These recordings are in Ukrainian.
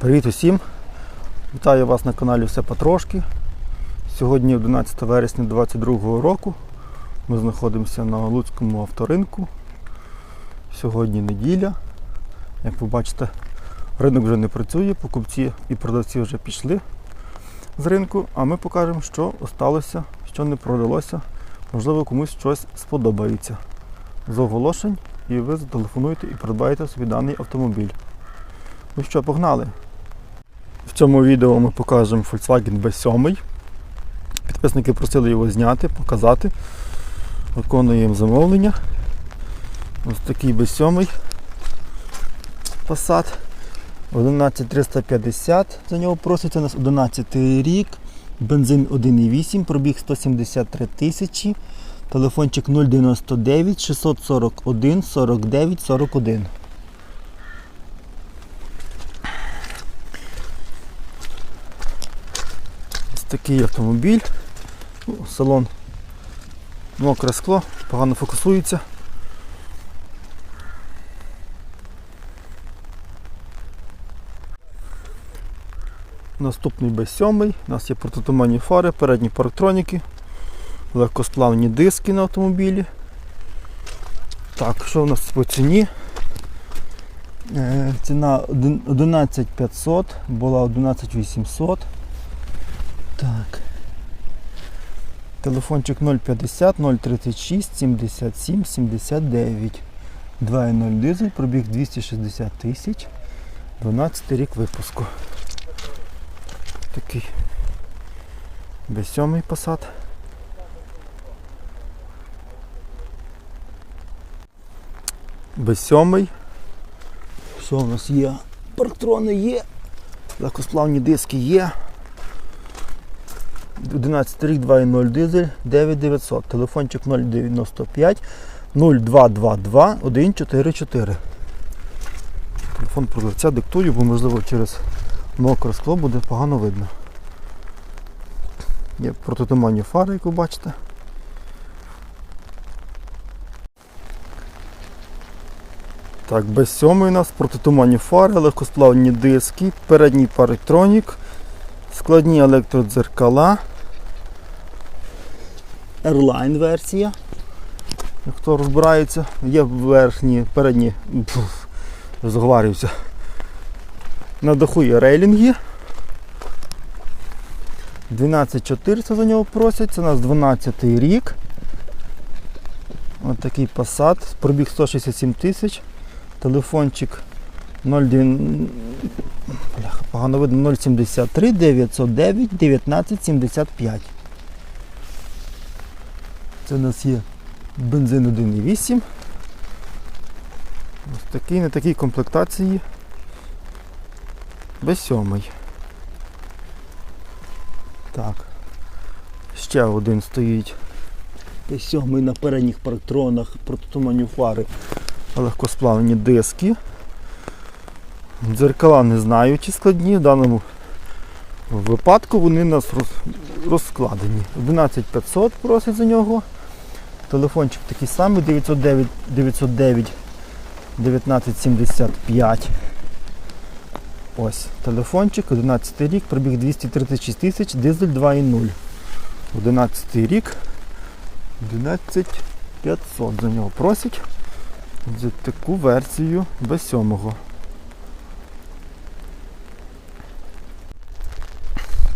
Привіт усім! Вітаю вас на каналі Все потрошки. Сьогодні 11 вересня 2022 року. Ми знаходимося на Луцькому авторинку. Сьогодні неділя. Як ви бачите, ринок вже не працює, покупці і продавці вже пішли з ринку, а ми покажемо, що осталося, що не продалося. Можливо, комусь щось сподобається. З оголошень і ви зателефонуєте і придбаєте собі даний автомобіль. Ну що, погнали? В цьому відео ми покажемо Volkswagen B7. Підписники просили його зняти, показати. Виконуємо замовлення. Ось такий B7 Passat. 11350 за нього проситься у нас 11 рік. Бензин 1,8, пробіг 173 тисячі. Телефончик 099 641 49 41. Такий автомобіль. Салон мокре скло, погано фокусується. Наступний B7. У нас є протитуманні фари, передні парктроніки, легкосплавні диски на автомобілі. Так, що у нас по ціні? Е, Ціна 11500, була 11800. Так. Телефончик 050 036 77 79. 2.0 дизель, пробіг 260 тисяч. 12 рік випуску. Такий B7 Passat. B7. Що у нас є? Парктрони є. Легкосплавні диски є. 11 рік 2.0 дизель 9900. Телефончик 095 0222 144. Телефон продавця диктую, бо можливо через мокре скло буде погано видно. Є протитуманні фари, як ви бачите. Так, без сьомий у нас протитуманні фари, легкосплавні диски, передній парктронік, складні електродзеркала. Airline версія. Хто розбирається, є верхні, передні, пф, розговарююся. На даху є рейлінги. 12400 за нього просять, це у нас 12 рік. Ось такий Passat, пробіг 167 тисяч. Телефончик 0,9, бляха, погано видно 073 909 1975. Це у нас є бензин 1,8. Ось такий, не такій комплектації. B7. Так. Ще один стоїть. B7 на передніх парктронах, протитуманні фари, легкосплавні диски. Дзеркала не знаю, чи складні. В даному випадку вони у нас розкладені. 11500 просять за нього. Телефончик такий самий 909 909 1975. Ось телефончик, 11 рік, пробіг 236 тисяч, дизель 2.0. 11 рік, 11500 за нього просять. За таку версію без сьомого.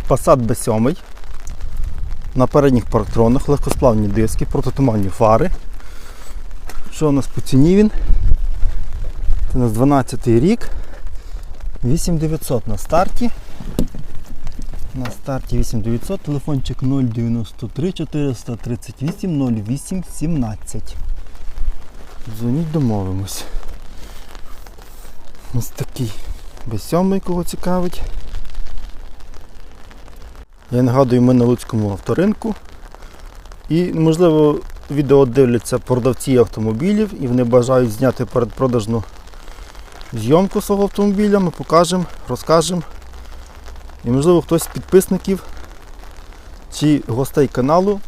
Passat B7. На передніх парктронах, легкосплавні диски, протитуманні фари. Що у нас по ціні він? Це у нас 12 рік. 8900 на старті. На старті 8900, телефончик 093 438 08 17. Дзвоніть, домовимось. Ось такий B7, кого цікавить. Я нагадую, ми на Луцькому авторинку. І, можливо, відео дивляться продавці автомобілів і вони бажають зняти передпродажну зйомку свого автомобіля, ми покажемо, розкажемо. І можливо хтось з підписників чи гостей каналу,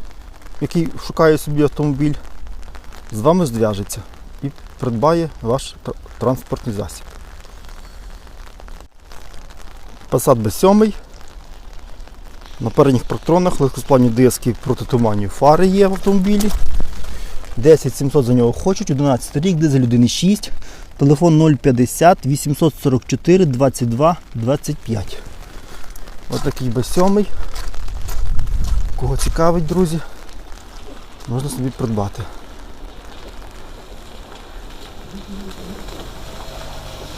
який шукає собі автомобіль, з вами зв'яжеться і придбає ваш тр- транспортний засіб. Passat B7. На передніх проктронах легкосплавні диски протитуманні фари є в автомобілі. 10 700 за нього хочуть, 11 рік, дизель 1.6, телефон 050 844 22 25. Ось такий B7. Кого цікавить, друзі, можна собі придбати.